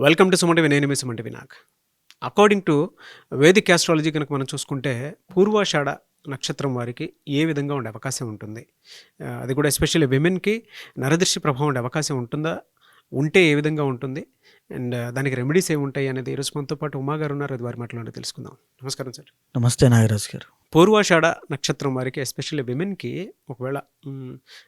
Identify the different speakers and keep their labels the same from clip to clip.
Speaker 1: Welcome to సుమంటి నేను మీ సుమంటి వినాక్ అకార్డింగ్ టు వేదిక్ ఆస్ట్రాలజీ కనుక మనం చూసుకుంటే పూర్వాషాఢ నక్షత్రం వారికి ఏ విధంగా ఉండే అవకాశం ఉంటుంది? అది కూడా ఎస్పెషల్లీ విమెన్కి నరదృష్టి ప్రభావం ఉండే అవకాశం ఉంటుందా? ఉంటే ఏ విధంగా ఉంటుంది? అండ్ దానికి రెమెడీస్ ఏముంటాయి అనేది ఈరోజు మనతో పాటు ఉమా గారు ఉన్నారు. అది వారి మాటలో తెలుసుకుందాం. నమస్కారం సార్.
Speaker 2: నమస్తే నాగరాజ్ గారు.
Speaker 1: పూర్వాషాఢ నక్షత్రం వారికి ఎస్పెషల్లీ విమెన్కి ఒకవేళ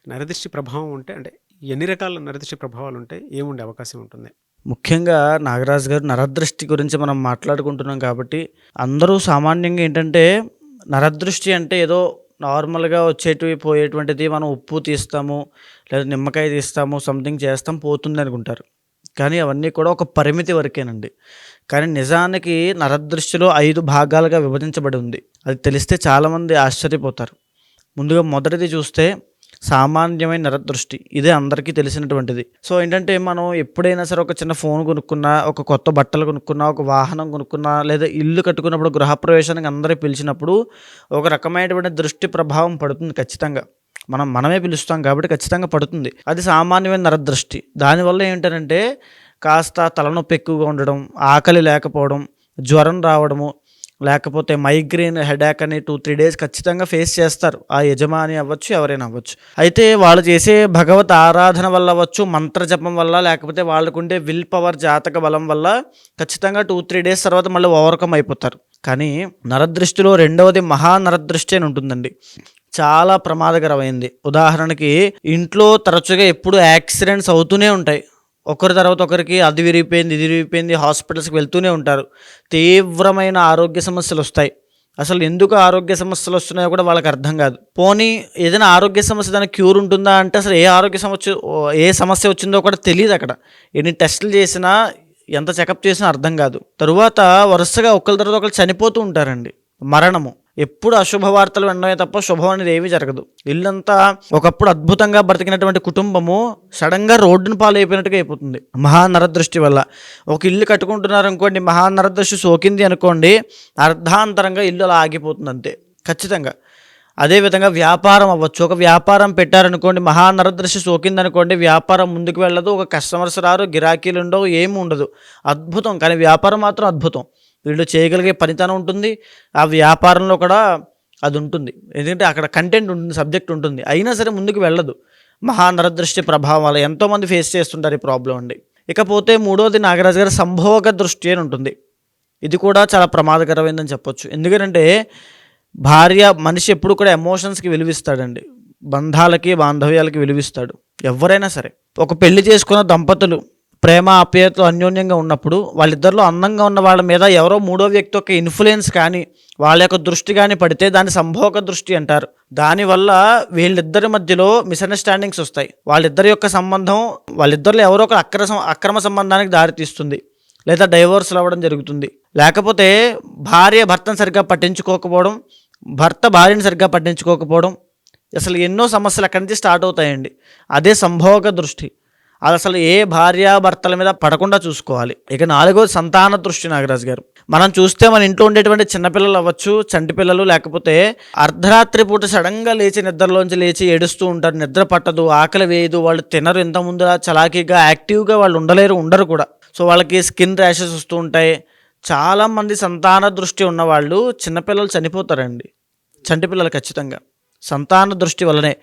Speaker 1: నరదృష్టి ప్రభావం ఉంటే అంటే ఎన్ని రకాల నరదృష్టి ప్రభావాలు ఉంటాయి ఏముండే అవకాశం ఉంటుంది?
Speaker 2: ముఖ్యంగా నాగరాజు గారు నరదృష్టి గురించి మనం మాట్లాడుకుంటున్నాం కాబట్టి అందరూ సామాన్యంగా ఏంటంటే నరదృష్టి అంటే ఏదో నార్మల్గా వచ్చేటివి పోయేటువంటిది మనం ఉప్పు తీస్తాము లేదా నిమ్మకాయ తీస్తాము సంథింగ్ చేస్తాం పోతుంది అనుకుంటారు. కానీ అవన్నీ కూడా ఒక పరిమితి వరకేనండి. కానీ నిజానికి నరదృష్టిలో ఐదు భాగాలుగా విభజించబడి ఉంది. అది తెలిస్తే చాలామంది ఆశ్చర్యపోతారు. ముందుగా మొదటిది చూస్తే సామాన్యమైన నరదృష్టి. ఇదే అందరికీ తెలిసినటువంటిది. సో ఏంటంటే మనం ఎప్పుడైనా సరే ఒక చిన్న ఫోన్ కొనుక్కున్నా ఒక కొత్త బట్టలు కొనుక్కున్నా ఒక వాహనం కొనుక్కున్నా లేదా ఇల్లు కట్టుకున్నప్పుడు గృహప్రవేశానికి అందరూ పిలిచినప్పుడు ఒక రకమైనటువంటి దృష్టి ప్రభావం పడుతుంది ఖచ్చితంగా. మనం మనమే పిలుస్తాం కాబట్టి ఖచ్చితంగా పడుతుంది. అది సామాన్యమైన నరదృష్టి. దానివల్ల ఏంటంటే కాస్త తలనొప్పి ఎక్కువగా ఉండడం ఆకలి లేకపోవడం జ్వరం రావడము లేకపోతే మైగ్రేన్ హెడాక్ అని టూ త్రీ డేస్ ఖచ్చితంగా ఫేస్ చేస్తారు. ఆ యజమాని అవ్వచ్చు ఎవరైనా అవ్వచ్చు. అయితే వాళ్ళు చేసే భగవత్ ఆరాధన వల్ల అవ్వచ్చు మంత్ర జపం వల్ల లేకపోతే వాళ్ళకుండే విల్ పవర్ జాతక బలం వల్ల ఖచ్చితంగా టూ త్రీ డేస్ తర్వాత మళ్ళీ ఓవర్కమ్ అయిపోతారు. కానీ నరదృష్టిలో రెండవది మహా నరదృష్టి అని ఉంటుందండి. చాలా ప్రమాదకరమైంది. ఉదాహరణకి ఇంట్లో తరచుగా ఎప్పుడు యాక్సిడెంట్స్ అవుతూనే ఉంటాయి. ఒకరి తర్వాత ఒకరికి అది విరిగిపోయింది ఇది విరిగిపోయింది హాస్పిటల్స్కి వెళ్తూనే ఉంటారు. తీవ్రమైన ఆరోగ్య సమస్యలు వస్తాయి. అసలు ఎందుకు ఆరోగ్య సమస్యలు వస్తున్నాయో కూడా వాళ్ళకి అర్థం కాదు. పోనీ ఏదైనా ఆరోగ్య సమస్య దానికి క్యూర్ ఉంటుందా అంటే అసలు ఏ ఆరోగ్య సమస్య ఏ సమస్య వచ్చిందో కూడా తెలియదు అక్కడ. ఎన్ని టెస్టులు చేసినా ఎంత చెకప్ చేసినా అర్థం కాదు. తరువాత వరుసగా ఒకరి తర్వాత ఒకరు చనిపోతూ ఉంటారండి. మరణము. ఎప్పుడు అశుభ వార్తలు వినడమే తప్ప శుభం అనేది ఏమీ జరగదు. ఇల్లంతా ఒకప్పుడు అద్భుతంగా బ్రతికినటువంటి కుటుంబము సడన్గా రోడ్డును పాలైపోయినట్టుగా అయిపోతుంది. మహానరదృష్టి వల్ల. ఒక ఇల్లు కట్టుకుంటున్నారు అనుకోండి మహానరదృష్టి సోకింది అనుకోండి అర్ధాంతరంగా ఇల్లు అలా ఆగిపోతుంది అంతే ఖచ్చితంగా అదేవిధంగా వ్యాపారం అవ్వచ్చు. ఒక వ్యాపారం పెట్టారనుకోండి మహానరదృష్టి సోకింది అనుకోండి వ్యాపారం ముందుకు వెళ్ళదు. ఒక కస్టమర్స్ రారు గిరాకీలు ఉండవు ఏమి ఉండదు. అద్భుతం. కానీ వ్యాపారం మాత్రం అద్భుతం. వీళ్ళు చేయగలిగే పనితనం ఉంటుంది ఆ వ్యాపారంలో కూడా అది ఉంటుంది. ఎందుకంటే అక్కడ కంటెంట్ ఉంటుంది సబ్జెక్ట్ ఉంటుంది. అయినా సరే ముందుకు వెళ్ళదు. మహానరదృష్టి ప్రభావం వల్ల ఎంతోమంది ఫేస్ చేస్తుంటారు ఈ ప్రాబ్లం అండి. ఇకపోతే మూడవది నాగరాజు గారి సంభోగ దృష్టి అని ఉంటుంది. ఇది కూడా చాలా ప్రమాదకరమైందని చెప్పొచ్చు. ఎందుకంటే భార్య మనిషి ఎప్పుడు కూడా ఎమోషన్స్కి విలువిస్తాడండి. బంధాలకి బాంధవ్యాలకి విలువిస్తాడు. ఎవరైనా సరే. ఒక పెళ్ళి చేసుకున్న దంపతులు ప్రేమ ఆప్యాయతలు అన్యోన్యంగా ఉన్నప్పుడు వాళ్ళిద్దరిలో అందంగా ఉన్న వాళ్ళ మీద ఎవరో మూడో వ్యక్తి యొక్క ఇన్ఫ్లుయెన్స్ కానీ వాళ్ళ యొక్క దృష్టి కానీ పడితే దాన్ని సంభోగ దృష్టి అంటారు. దానివల్ల వీళ్ళిద్దరి మధ్యలో మిస్అండర్స్టాండింగ్స్ వస్తాయి. వాళ్ళిద్దరి యొక్క సంబంధం వాళ్ళిద్దరిలో ఎవరో ఒక అక్ర అక్రమ సంబంధానికి దారితీస్తుంది లేదా డైవోర్స్లు అవ్వడం జరుగుతుంది. లేకపోతే భార్య భర్తను సరిగ్గా పట్టించుకోకపోవడం భర్త భార్యను సరిగ్గా పట్టించుకోకపోవడం అసలు ఎన్నో సమస్యలు అక్కడి నుంచి స్టార్ట్ అవుతాయండి. అదే సంభోగ దృష్టి. అది అసలు ఏ భార్యాభర్తల మీద పడకుండా చూసుకోవాలి. ఇక నాలుగోది సంతాన దృష్టి నాగరాజు గారు. మనం చూస్తే మన ఇంట్లో ఉండేటువంటి చిన్నపిల్లలు అవ్వచ్చు చంటి పిల్లలు లేకపోతే అర్ధరాత్రి పూట సడన్గా లేచి నిద్రలోంచి లేచి ఏడుస్తూ ఉంటారు. నిద్ర పట్టదు ఆకలి వేయదు వాళ్ళు తినరు ఇంత ముందు చలాకీగా యాక్టివ్గా వాళ్ళు ఉండలేరు ఉండరు కూడా. సో వాళ్ళకి స్కిన్ ర్యాషెస్ వస్తూ ఉంటాయి. చాలామంది సంతాన దృష్టి ఉన్నవాళ్ళు చిన్నపిల్లలు చనిపోతారండి. చంటి పిల్లలు ఖచ్చితంగా. సంతాన దృష్టి వల్లనే.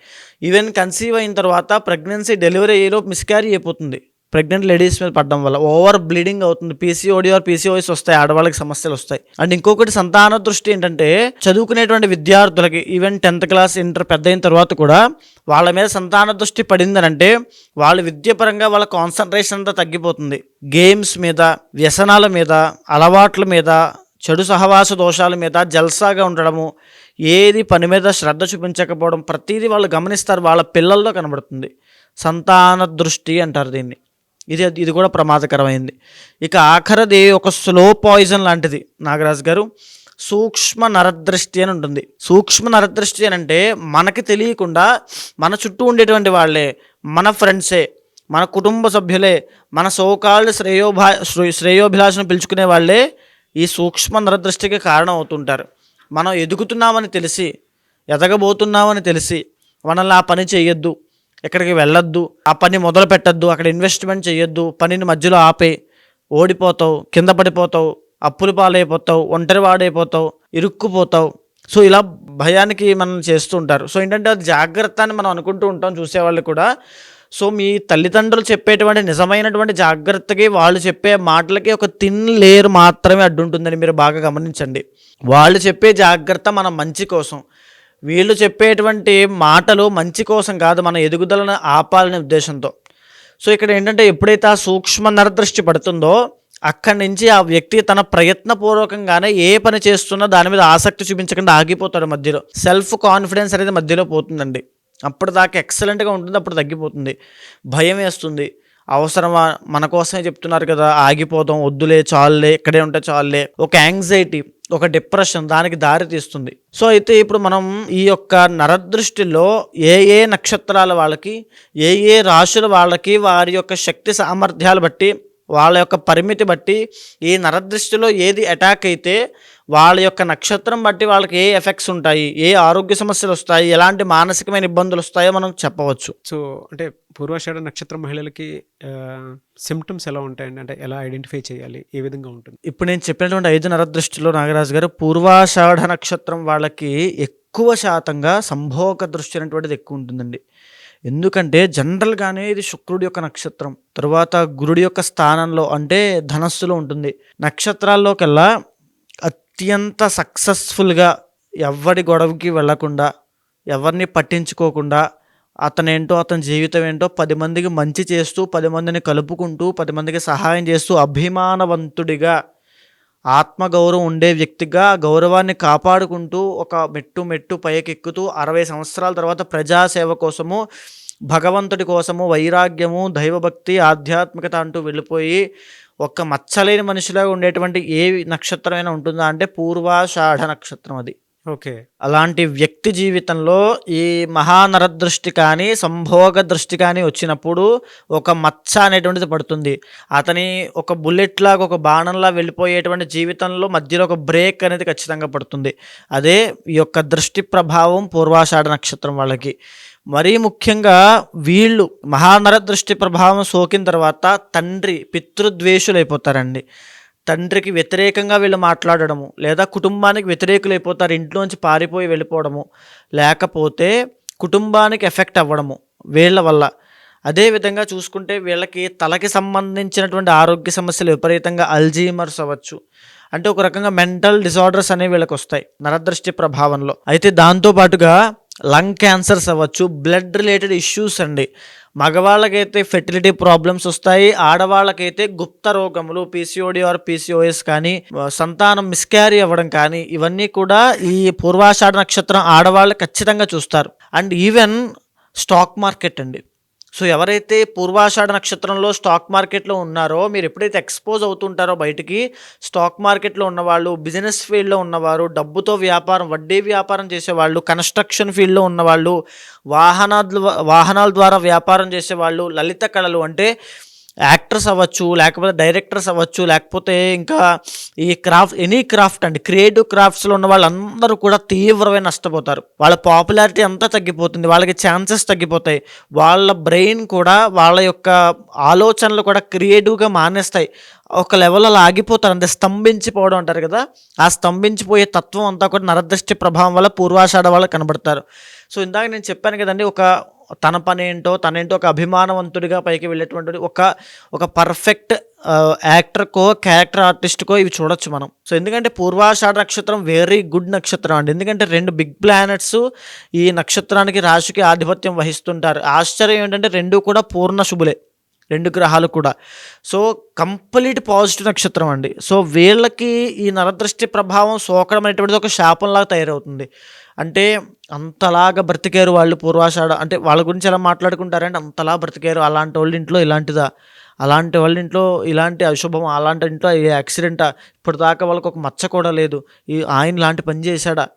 Speaker 2: ఈవెన్ కన్సీవ్ అయిన తర్వాత ప్రెగ్నెన్సీ డెలివరీ అయ్యేలో మిస్క్యారీ అయిపోతుంది. ప్రెగ్నెంట్ లేడీస్ మీద పడడం వల్ల. ఓవర్ బ్లీడింగ్ అవుతుంది. పీసీఓడి ఆర్ పీసీఓఎస్ వస్తాయి. ఆడవాళ్ళకి సమస్యలు వస్తాయి. అండ్ ఇంకొకటి సంతాన దృష్టి ఏంటంటే చదువుకునేటువంటి విద్యార్థులకి ఈవెన్ టెన్త్ క్లాస్ ఇంటర్ పెద్ద అయిన తర్వాత కూడా వాళ్ళ మీద సంతాన దృష్టి పడిందనంటే వాళ్ళ విద్యపరంగా వాళ్ళ కాన్సన్ట్రేషన్ అంతా తగ్గిపోతుంది. గేమ్స్ మీద వ్యసనాల మీద అలవాట్ల మీద చెడు సహవాస దోషాల మీద జల్సాగా ఉండడము ఏది పని మీద శ్రద్ధ చూపించకపోవడం ప్రతిదీ వాళ్ళు గమనిస్తారు వాళ్ళ పిల్లల్లో కనబడుతుంది. సంతాన దృష్టి అంటారు దీన్ని. ఇది ఇది కూడా ప్రమాదకరమైంది. ఇక ఆఖరిది ఒక స్లో పాయిజన్ లాంటిది. నాగరాజు గారు సూక్ష్మ నరదృష్టి అని ఉంటుంది. సూక్ష్మ నరదృష్టి అని అంటే మనకి తెలియకుండా మన చుట్టూ ఉండేటువంటి వాళ్ళే మన ఫ్రెండ్సే మన కుటుంబ సభ్యులే మన సోకాళ్ళు శ్రేయోభా శ్రేయోభిలాషను పిలుచుకునే వాళ్ళే ఈ సూక్ష్మ నరదృష్టికి కారణం అవుతుంటారు మనం ఎదుగుతున్నామని తెలిసి ఎదగబోతున్నామని తెలిసి మనల్ని ఆ పని చేయొద్దు ఎక్కడికి వెళ్ళొద్దు ఆ పని మొదలు పెట్టద్దు అక్కడ ఇన్వెస్ట్మెంట్ చేయొద్దు పనిని మధ్యలో ఆపే ఓడిపోతావు కింద పడిపోతావు అప్పులు పాలైపోతావు ఒంటరి వాడైపోతావు ఇరుక్కుపోతావు. సో ఇలా భయానికి మనం చేస్తూ ఉంటారు. సో ఏంటంటే అది జాగ్రత్త అని మనం అనుకుంటూ ఉంటాం. చూసేవాళ్ళు కూడా సో మీ తల్లిదండ్రులు చెప్పేటువంటి నిజమైనటువంటి జాగ్రత్తకి వాళ్ళు చెప్పే మాటలకి ఒక తిన్ లేయర్ మాత్రమే అడ్డుంటుందని మీరు బాగా గమనించండి. వాళ్ళు చెప్పే జాగ్రత్త మన మంచి కోసం. వీళ్ళు చెప్పేటువంటి మాటలు మంచి కోసం కాదు మన ఎదుగుదలను ఆపాలనే ఉద్దేశంతో. సో ఇక్కడ ఏంటంటే ఎప్పుడైతే ఆ సూక్ష్మ నరదృష్టి పడుతుందో అక్కడి నుంచి ఆ వ్యక్తి తన ప్రయత్నపూర్వకంగానే ఏ పని చేస్తున్నా దాని మీద ఆసక్తి చూపించకుండా ఆగిపోతాడు మధ్యలో. సెల్ఫ్ కాన్ఫిడెన్స్ అనేది మధ్యలో పోతుందండి. అప్పుడు దాకా ఎక్సలెంట్గా ఉంటుంది అప్పుడు తగ్గిపోతుంది. భయం వేస్తుంది. అవసరమా మన కోసమే చెప్తున్నారు కదా ఆగిపోదాం వద్దులే చాలులే ఇక్కడే ఉంటే చాలులే. ఒక యాంగ్జైటీ ఒక డిప్రెషన్ దానికి దారి తీస్తుంది. సో అయితే ఇప్పుడు మనం ఈ యొక్క నరదృష్టిలో ఏ ఏ నక్షత్రాల వాళ్ళకి ఏ ఏ రాశుల వాళ్ళకి వారి యొక్క శక్తి సామర్థ్యాలు బట్టి వాళ్ళ యొక్క పరిమితి బట్టి ఈ నరదృష్టిలో ఏది అటాక్ అయితే వాళ్ళ యొక్క నక్షత్రం బట్టి వాళ్ళకి ఏ ఎఫెక్ట్స్ ఉంటాయి ఏ ఆరోగ్య సమస్యలు వస్తాయి ఎలాంటి మానసికమైన ఇబ్బందులు వస్తాయో మనం చెప్పవచ్చు.
Speaker 1: సో అంటే పూర్వాషాఢ నక్షత్రం మహిళలకి సిమ్టమ్స్ ఎలా ఉంటాయండి? అంటే ఎలా ఐడెంటిఫై చేయాలి? ఏ విధంగా ఉంటుంది?
Speaker 2: ఇప్పుడు నేను చెప్పినటువంటి ఐదు నరదృష్టిలో నాగరాజు గారు పూర్వాషాఢ నక్షత్రం వాళ్ళకి ఎక్కువ శాతంగా సంభోగ దృష్టి అనేటువంటిది ఎక్కువ ఉంటుందండి. ఎందుకంటే జనరల్గానే ఇది శుక్రుడి యొక్క నక్షత్రం. తరువాత గురుడి యొక్క స్థానంలో అంటే ధనస్సులో ఉంటుంది. నక్షత్రాల్లోకెల్లా అత్యంత సక్సెస్ఫుల్గా ఎవరి గొడవకి వెళ్ళకుండా ఎవరిని పట్టించుకోకుండా అతనేంటో అతని జీవితం ఏంటో పది మందికి మంచి చేస్తూ పది మందిని కలుపుకుంటూ పది మందికి సహాయం చేస్తూ అభిమానవంతుడిగా ఆత్మగౌరవం ఉండే వ్యక్తిగా గౌరవాన్ని కాపాడుకుంటూ ఒక మెట్టు మెట్టు పైకెక్కుతూ అరవై సంవత్సరాల తర్వాత ప్రజాసేవ కోసము భగవంతుడి కోసము వైరాగ్యము దైవభక్తి ఆధ్యాత్మికత అంటూ వెళ్ళిపోయి ఒక్క మచ్చలేని మనిషిలాగా ఉండేటువంటి ఏ నక్షత్రమైనా ఉంటుందా అంటే పూర్వాషాఢ నక్షత్రం అది.
Speaker 1: ఓకే.
Speaker 2: అలాంటి వ్యక్తి జీవితంలో ఈ మహానరదృష్టి కానీ సంభోగ దృష్టి కానీ వచ్చినప్పుడు ఒక మచ్చ అనేటువంటిది పడుతుంది. అతని ఒక బుల్లెట్ లాగా ఒక బాణంలా వెళ్ళిపోయేటువంటి జీవితంలో మధ్యలో ఒక బ్రేక్ అనేది ఖచ్చితంగా పడుతుంది. అదే ఈ యొక్క దృష్టి ప్రభావం పూర్వాషాఢ నక్షత్రం వాళ్ళకి. మరీ ముఖ్యంగా వీళ్ళు మహానర దృష్టి ప్రభావం సోకిన తర్వాత తండ్రి పితృద్వేషులు అయిపోతారండి తండ్రికి వ్యతిరేకంగా వీళ్ళు మాట్లాడడము లేదా కుటుంబానికి వ్యతిరేకులు అయిపోతారు ఇంట్లోంచి పారిపోయి వెళ్ళిపోవడము లేకపోతే కుటుంబానికి ఎఫెక్ట్ అవ్వడము వీళ్ళ వల్ల. అదేవిధంగా చూసుకుంటే వీళ్ళకి తలకి సంబంధించినటువంటి ఆరోగ్య సమస్యలు విపరీతంగా అల్జీమర్స్ అవ్వచ్చు. అంటే ఒక రకంగా మెంటల్ డిసార్డర్స్ అనేవి వీళ్ళకి వస్తాయి నరదృష్టి ప్రభావంలో. అయితే దాంతో పాటుగా లంగ్ క్యాన్సర్స్ అవ్వచ్చు బ్లడ్ రిలేటెడ్ ఇష్యూస్ అండి. మగవాళ్ళకైతే ఫెర్టిలిటీ ప్రాబ్లమ్స్ వస్తాయి ఆడవాళ్ళకైతే గుప్త రోగములు పీసీఓడి ఆర్ పీసీఓఎస్ కానీ సంతానం మిస్క్యారీ అవ్వడం కానీ ఇవన్నీ కూడా ఈ పూర్వాషాఢ నక్షత్రం ఆడవాళ్ళు ఖచ్చితంగా చూస్తారు. అండ్ ఈవెన్ స్టాక్ మార్కెట్ అండి. సో ఎవరైతే పూర్వాషాఢ నక్షత్రంలో స్టాక్ మార్కెట్లో ఉన్నారో మీరు ఎప్పుడైతే ఎక్స్పోజ్ అవుతుంటారో బయటికి స్టాక్ మార్కెట్లో ఉన్నవాళ్ళు బిజినెస్ ఫీల్డ్లో ఉన్నవారు డబ్బుతో వ్యాపారం వడ్డీ వ్యాపారం చేసేవాళ్ళు కన్స్ట్రక్షన్ ఫీల్డ్లో ఉన్నవాళ్ళు వాహనాల వాహనాల ద్వారా వ్యాపారం చేసేవాళ్ళు లలిత కళలు అంటే యాక్టర్స్ అవ్వచ్చు లేకపోతే డైరెక్టర్స్ అవ్వచ్చు లేకపోతే ఇంకా ఈ క్రాఫ్ట్ ఎనీ క్రాఫ్ట్ అండి క్రియేటివ్ క్రాఫ్ట్స్లో ఉన్న వాళ్ళందరూ కూడా తీవ్రమైన నష్టపోతారు. వాళ్ళ పాపులారిటీ అంతా తగ్గిపోతుంది వాళ్ళకి ఛాన్సెస్ తగ్గిపోతాయి. వాళ్ళ బ్రెయిన్ కూడా వాళ్ళ యొక్క ఆలోచనలు కూడా క్రియేటివ్గా మానేస్తాయి. ఒక లెవెల్ అలా ఆగిపోతారు అంటే స్తంభించిపోవడం అంటారు కదా ఆ స్తంభించిపోయే తత్వం అంతా కూడా నరదృష్టి ప్రభావం వల్ల పూర్వాషాఢ వాళ్ళు కనబడతారు. సో ఇందాక నేను చెప్పాను కదండి ఒక తన పని ఏంటో తనేంటో ఒక అభిమానవంతుడిగా పైకి వెళ్ళేటువంటి ఒక ఒక పర్ఫెక్ట్ యాక్టర్కో క్యారెక్టర్ ఆర్టిస్ట్కో ఇవి చూడొచ్చు మనం. సో ఎందుకంటే పూర్వాషాఢ నక్షత్రం వెరీ గుడ్ నక్షత్రం అండి. ఎందుకంటే రెండు బిగ్ ప్లానెట్స్ ఈ నక్షత్రానికి రాశికి ఆధిపత్యం వహిస్తుంటారు. ఆశ్చర్యం ఏంటంటే రెండు కూడా పూర్ణ శుభులే. రెండు గ్రహాలు కూడా. సో కంప్లీట్ పాజిటివ్ నక్షత్రం అండి. సో వీళ్ళకి ఈ నరదృష్టి ప్రభావం సోకడం అనేటువంటిది ఒక శాపంలాగా తయారవుతుంది. అంటే అంతలాగా బ్రతికారు వాళ్ళు పూర్వాషాఢ అంటే వాళ్ళ గురించి ఎలా మాట్లాడుకుంటారంటే అంతలా బ్రతికారు. అలాంటి వాళ్ళ ఇంట్లో ఇలాంటిదా? అలాంటి వాళ్ళ ఇంట్లో ఇలాంటి అశుభం అలాంటి ఇంట్లో ఈ యాక్సిడెంటా? ఇప్పటిదాకా వాళ్ళకి ఒక మచ్చ కూడా లేదు. ఈ ఆయన లాంటి పని చేశాడా?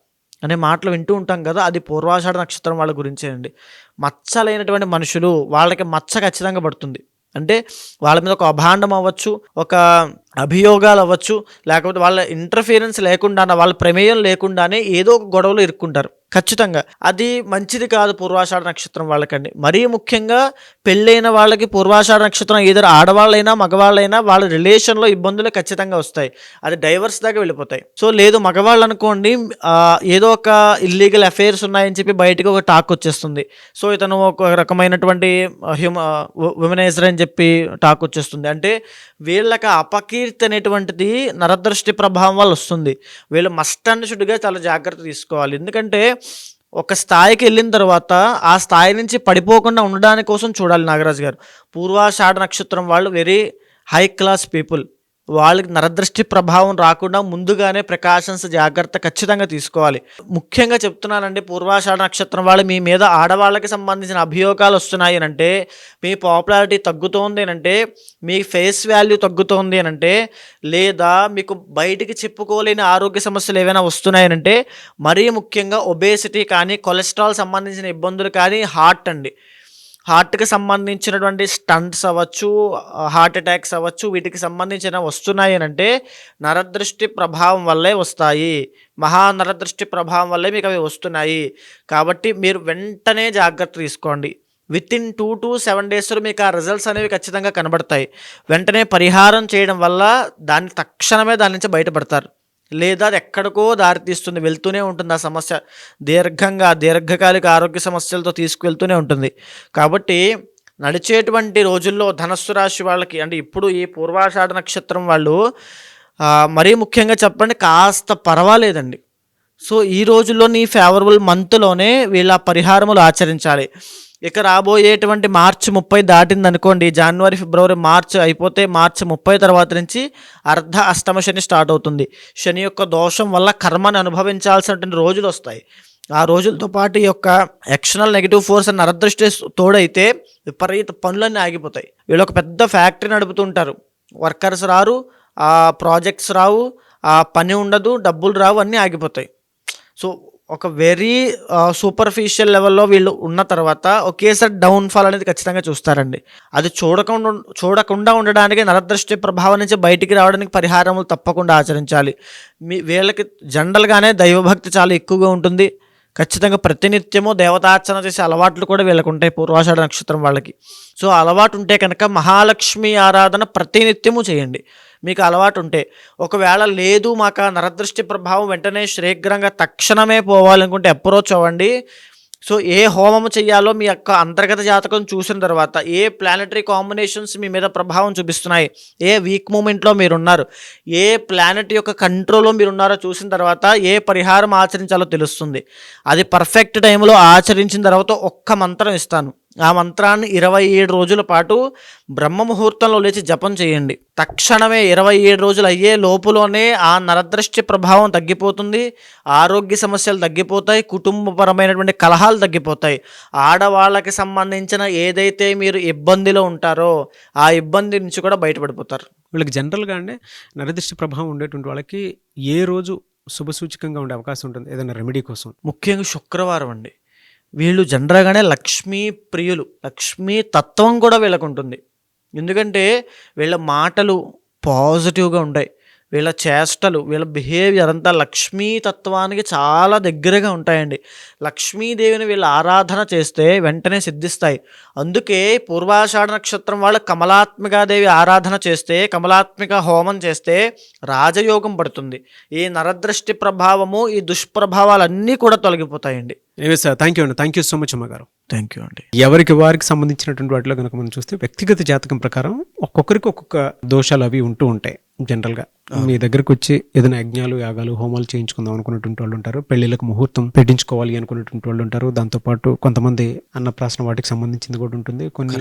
Speaker 2: అనే మాటలు వింటూ ఉంటాం కదా అది పూర్వాషాఢ నక్షత్రం వాళ్ళ గురించే అండి. మచ్చలైనటువంటి మనుషులు వాళ్ళకి మచ్చ ఖచ్చితంగా పడుతుంది. అంటే వాళ్ళ మీద ఒక అభాండం అవ్వచ్చు ఒక అభియోగాలు అవ్వచ్చు లేకపోతే వాళ్ళ ఇంటర్ఫీరెన్స్ లేకుండా వాళ్ళ ప్రమేయం లేకుండానే ఏదో ఒక గొడవలు ఇరుక్కుంటారు. ఖచ్చితంగా. అది మంచిది కాదు పూర్వాషాఢ నక్షత్రం వాళ్ళకండి. మరీ ముఖ్యంగా పెళ్ళైన వాళ్ళకి పూర్వాషాఢ నక్షత్రం ఏదో ఆడవాళ్ళైనా మగవాళ్ళైనా వాళ్ళ రిలేషన్లో ఇబ్బందులు ఖచ్చితంగా వస్తాయి. అది డైవర్స్ దాకా వెళ్ళిపోతాయి. సో లేదు మగవాళ్ళు అనుకోండి ఏదో ఒక ఇల్లీగల్ అఫైర్స్ ఉన్నాయని చెప్పి బయటకు ఒక టాక్ వచ్చేస్తుంది. సో ఇతను ఒక రకమైనటువంటి హ్యూమ ఉమెనైజర్ అని చెప్పి టాక్ వచ్చేస్తుంది. అంటే వీళ్ళకి అపకి అపకీర్తి అనేటువంటిది నరదృష్టి ప్రభావం వల్ల వస్తుంది. వీళ్ళు మస్ట్ అండ్ షుడ్గా చాలా జాగ్రత్త తీసుకోవాలి. ఎందుకంటే ఒక స్థాయికి వెళ్ళిన తర్వాత ఆ స్థాయి నుంచి పడిపోకుండా ఉండడానికి కోసం చూడాలి నాగరాజు గారు. పూర్వాషాఢ నక్షత్రం వాళ్ళు వెరీ హై క్లాస్ పీపుల్ వాళ్ళకి నరదృష్టి ప్రభావం రాకుండా ముందుగానే ప్రికాషన్స్ జాగ్రత్త ఖచ్చితంగా తీసుకోవాలి. ముఖ్యంగా చెప్తున్నానండి పూర్వాషాఢ నక్షత్రం వాళ్ళు మీ మీద ఆడవాళ్ళకి సంబంధించిన అభియోగాలు వస్తున్నాయి అని అంటే మీ పాపులారిటీ తగ్గుతోంది అంటే మీ ఫేస్ వాల్యూ తగ్గుతోంది అంటే లేదా మీకు బయటికి చెప్పుకోలేని ఆరోగ్య సమస్యలు ఏవైనా వస్తున్నాయనంటే మరీ ముఖ్యంగా ఒబేసిటీ కానీ కొలెస్ట్రాల్ సంబంధించిన ఇబ్బందులు కానీ హార్ట్ అండి. హార్ట్కి సంబంధించినటువంటి స్టంట్స్ అవ్వచ్చు హార్ట్ అటాక్స్ అవ్వచ్చు వీటికి సంబంధించిన వస్తున్నాయి అని అంటే నరదృష్టి ప్రభావం వల్లే వస్తాయి. మహా నరదృష్టి ప్రభావం వల్లే మీకు అవి వస్తున్నాయి. కాబట్టి మీరు వెంటనే జాగ్రత్త తీసుకోండి. Within two to seven డేస్లో మీకు ఆ రిజల్ట్స్ అనేవి ఖచ్చితంగా కనబడతాయి. వెంటనే పరిహారం చేయడం వల్ల దాన్ని తక్షణమే దాని నుంచి బయటపడతారు. లేదా అది ఎక్కడికో దారితీస్తుంది వెళ్తూనే ఉంటుంది ఆ సమస్య. దీర్ఘంగా దీర్ఘకాలిక ఆరోగ్య సమస్యలతో తీసుకువెళ్తూనే ఉంటుంది. కాబట్టి నడిచేటువంటి రోజుల్లో ధనస్సు రాశి వాళ్ళకి అంటే ఇప్పుడు ఈ పూర్వాషాఢ నక్షత్రం వాళ్ళు మరీ ముఖ్యంగా చెప్పండి కాస్త పర్వాలేదండి. సో ఈ రోజుల్లోని ఫేవరబుల్ మంత్లోనే వీళ్ళ పరిహారములు ఆచరించాలి. ఇక రాబోయేటువంటి మార్చి ముప్పై దాటింది అనుకోండి జనవరి ఫిబ్రవరి మార్చ్ అయిపోతే మార్చి ముప్పై తర్వాత నుంచి అర్ధ అష్టమ శని స్టార్ట్ అవుతుంది. శని యొక్క దోషం వల్ల కర్మను అనుభవించాల్సినటువంటి రోజులు వస్తాయి. ఆ రోజులతో పాటు ఈ యొక్క ఎక్స్టర్నల్ నెగిటివ్ ఫోర్స్ అని అరదృష్టి తోడైతే విపరీత పనులన్నీ ఆగిపోతాయి. వీళ్ళు ఒక పెద్ద ఫ్యాక్టరీ నడుపుతుంటారు. వర్కర్స్ రారు ఆ ప్రాజెక్ట్స్ రావు ఆ పని ఉండదు డబ్బులు రావు అన్నీ ఆగిపోతాయి. సో ఒక వెరీ సూపర్ఫిషియల్ లెవెల్లో వీళ్ళు ఉన్న తర్వాత ఒకేసారి డౌన్ఫాల్ అనేది ఖచ్చితంగా చూస్తారండి. అది చూడకుండా చూడకుండా ఉండడానికి నరదృష్టి ప్రభావం నుంచి బయటికి రావడానికి పరిహారములు తప్పకుండా ఆచరించాలి. మీ వీళ్ళకి జనరల్గానే దైవభక్తి చాలా ఎక్కువగా ఉంటుంది. ఖచ్చితంగా ప్రతినిత్యము దేవతార్చన చేసే అలవాట్లు కూడా వీళ్ళకు ఉంటాయి పూర్వాషాఢ నక్షత్రం వాళ్ళకి. సో అలవాటు ఉంటే కనుక మహాలక్ష్మి ఆరాధన ప్రతినిత్యము చేయండి. మీకు అలవాటు ఉంటే. ఒకవేళ లేదు మాకు ఆ నరదృష్టి ప్రభావం వెంటనే శీఘ్రంగా తక్షణమే పోవాలనుకుంటే అప్రోచ్ అవ్వండి. సో ఏ హోమము చేయాలో మీ యొక్క అంతర్గత జాతకం చూసిన తర్వాత ఏ ప్లానటరీ కాంబినేషన్స్ మీ మీద ప్రభావం చూపిస్తున్నాయి ఏ వీక్ మూమెంట్లో మీరున్నారు ఏ ప్లానెట్ యొక్క కంట్రోల్లో మీరున్నారో చూసిన తర్వాత ఏ పరిహారం ఆచరించాలో తెలుస్తుంది. అది పర్ఫెక్ట్ టైంలో ఆచరించిన తర్వాత ఒక్క మంత్రం ఇస్తాను. ఆ మంత్రాన్ని ఇరవై ఏడు రోజుల పాటు బ్రహ్మ ముహూర్తంలో లేచి జపం చేయండి. తక్షణమే ఇరవై ఏడు రోజులు అయ్యే లోపులోనే ఆ నరదృష్టి ప్రభావం తగ్గిపోతుంది ఆరోగ్య సమస్యలు తగ్గిపోతాయి కుటుంబపరమైనటువంటి కలహాలు తగ్గిపోతాయి. ఆడవాళ్ళకి సంబంధించిన ఏదైతే మీరు ఇబ్బందిలో ఉంటారో ఆ ఇబ్బంది నుంచి కూడా బయటపడిపోతారు.
Speaker 1: వీళ్ళకి జనరల్గా అంటే నరదృష్టి ప్రభావం ఉండేటువంటి వాళ్ళకి ఏ రోజు శుభసూచకంగా ఉండే అవకాశం ఉంటుంది ఏదైనా రెమెడీ కోసం?
Speaker 2: ముఖ్యంగా శుక్రవారం అండి. వీళ్ళు జనరల్గానే లక్ష్మీ ప్రియులు. లక్ష్మీ తత్వం కూడా వీళ్ళకు ఉంటుంది ఎందుకంటే వీళ్ళ మాటలు పాజిటివ్గా ఉంటాయి. వీళ్ళ చేష్టలు వీళ్ళ బిహేవియర్ అంతా లక్ష్మీ తత్వానికి చాలా దగ్గరగా ఉంటాయండి. లక్ష్మీదేవిని వీళ్ళు ఆరాధన చేస్తే వెంటనే సిద్ధిస్తాయి. అందుకే పూర్వాషాఢ నక్షత్రం వాళ్ళు కమలాత్మికాదేవి ఆరాధన చేస్తే కమలాత్మిక హోమం చేస్తే రాజయోగం పడుతుంది. ఈ నరదృష్టి ప్రభావము ఈ దుష్ప్రభావాలన్నీ కూడా తొలగిపోతాయండి.
Speaker 1: థ్యాంక్ యూ అండి థ్యాంక్ యూ సో మచ్ అమ్మగారు
Speaker 2: థ్యాంక్ యూ అండి
Speaker 1: ఎవరికి వారికి సంబంధించినటువంటి వాటిలో కనుక మనం చూస్తే వ్యక్తిగత జాతకం ప్రకారం ఒక్కొక్కరికి ఒక్కొక్క దోషాలు అవి ఉంటూ ఉంటాయి జనరల్గా మీ దగ్గరకు వచ్చి ఏదైనా యజ్ఞాలు యాగాలు హోమాలు చేయించుకుందాం అనుకున్నటువంటి వాళ్ళు ఉంటారు పెళ్ళిళ్ళకు ముహూర్తం పెట్టించుకోవాలి అనుకున్నటువంటి వాళ్ళు ఉంటారు. దాంతోపాటు కొంతమంది అన్నప్రాసన వాటికి సంబంధించింది కూడా ఉంటుంది. కొన్ని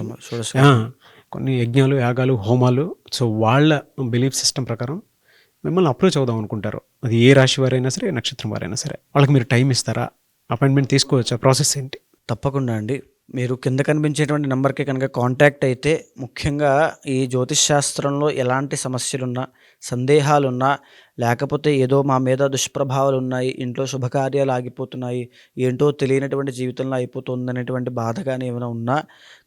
Speaker 1: కొన్ని యజ్ఞాలు యాగాలు హోమాలు సో వాళ్ళ బిలీఫ్ సిస్టమ్ ప్రకారం మిమ్మల్ని అప్రోచ్ అవుదాం అనుకుంటారు. అది ఏ రాశి వారైనా సరే నక్షత్రం వారైనా సరే. వాళ్ళకి మీరు టైం ఇస్తారా? అపాయింట్మెంట్ తీసుకోవచ్చా? ప్రాసెస్ ఏంటి?
Speaker 2: తప్పకుండా అండి. మీరు కింద కనిపించేటువంటి నెంబర్కి కనుక కాంటాక్ట్ అయితే ముఖ్యంగా ఈ జ్యోతిష్ శాస్త్రంలో ఎలాంటి సమస్యలున్నా సందేహాలున్నా లేకపోతే ఏదో మా మీద దుష్ప్రభావాలు ఉన్నాయి ఇంట్లో శుభకార్యాలు ఆగిపోతున్నాయి ఏంటో తెలియనటువంటి జీవితంలో అయిపోతుంది అనేటువంటి బాధ కానీ ఏమైనా ఉన్నా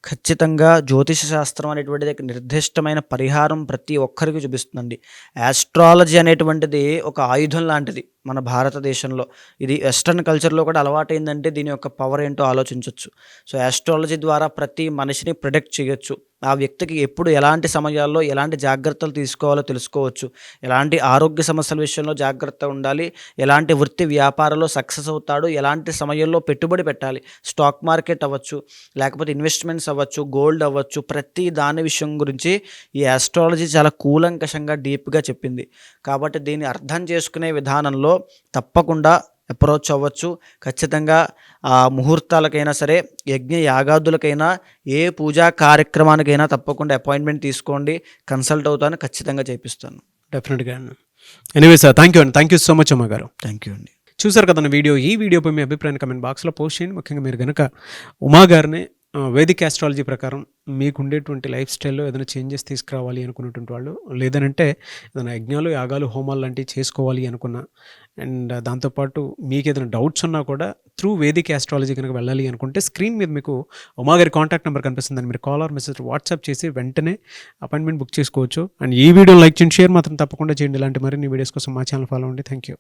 Speaker 2: ఖచ్చితంగా జ్యోతిష శాస్త్రం అనేటువంటిది ఒక నిర్దిష్టమైన పరిహారం ప్రతి ఒక్కరికి చూపిస్తుందండి. ఆస్ట్రాలజీ అనేటువంటిది ఒక ఆయుధం లాంటిది మన భారతదేశంలో. ఇది వెస్ట్రన్ కల్చర్లో కూడా అలవాటైందంటే దీని యొక్క పవర్ ఏంటో ఆలోచించవచ్చు సో ఆస్ట్రాలజీ ద్వారా ప్రతి మనిషిని ప్రొడెక్ట్ చేయొచ్చు. ఆ వ్యక్తికి ఎప్పుడు ఎలాంటి సమయాల్లో ఎలాంటి జాగ్రత్తలు తీసుకోవాలో తెలుసుకోవచ్చు. ఎలాంటి ఆరోగ్య సమస్యల విషయంలో జాగ్రత్త ఉండాలి. ఎలాంటి వృత్తి వ్యాపారంలో సక్సెస్ అవుతాడు. ఎలాంటి సమయంలో పెట్టుబడి పెట్టాలి. స్టాక్ మార్కెట్ అవ్వచ్చు లేకపోతే ఇన్వెస్ట్మెంట్స్ అవ్వచ్చు గోల్డ్ అవ్వచ్చు ప్రతి దాని విషయం గురించి ఈ ఆస్ట్రాలజీ చాలా కూలంకషంగా డీప్గా చెప్పింది. కాబట్టి దీన్ని అర్థం చేసుకునే విధానంలో తప్పకుండా అప్రోచ్ అవ్వచ్చు. ఖచ్చితంగా ఆ ముహూర్తాలకైనా సరే యజ్ఞ యాగాదులకైనా ఏ పూజా కార్యక్రమానికైనా తప్పకుండా అపాయింట్మెంట్ తీసుకోండి. కన్సల్ట్ అవుతాను ఖచ్చితంగా చేపిస్తాను.
Speaker 1: డెఫినెట్గా అండి ఎనీవే సార్ థ్యాంక్ యూ అండి థ్యాంక్ యూ సో మచ్ అమ్మ గారు.
Speaker 2: థ్యాంక్ యూ అండి.
Speaker 1: చూసారు కదా వీడియో? ఈ వీడియోపై మీ అభిప్రాయాన్ని కమెంట్ బాక్స్లో పోస్ట్ చేయండి. ముఖ్యంగా మీరు కనుక ఉమా గారిని వేదిక్ ఆస్ట్రాలజీ ప్రకారం మీకు ఉండేటువంటి లైఫ్ స్టైల్లో ఏదైనా చేంజెస్ తీసుకురావాలి అనుకున్నటువంటి వాళ్ళు లేదనంటే ఏదైనా యజ్ఞాలు యాగాలు హోమాలు లాంటివి చేసుకోవాలి అనుకున్నా అండ్ దాంతోపాటు మీకు ఏదైనా డౌట్స్ ఉన్నా కూడా త్రూ వేదిక్ ఆస్ట్రాలజీ కనుక వెళ్ళాలి అనుకుంటే స్క్రీన్ మీద మీకు ఉమా గారి కాంటాక్ట్ నెంబర్ కనిపిస్తుందని మీరు కాల్ ఆర్ మెసేజ్ వాట్సాప్ చేసి వెంటనే అపాయింట్మెంట్ బుక్ చేసుకోవచ్చు. అండ్ ఈ వీడియో లైక్ చేయండి షేర్ మాత్రం తప్పకుండా చేయండి. ఇలాంటి మరిన్ని వీడియోస్ కోసం మా ఛానల్ ఫాలో అవ్వండి. Thank you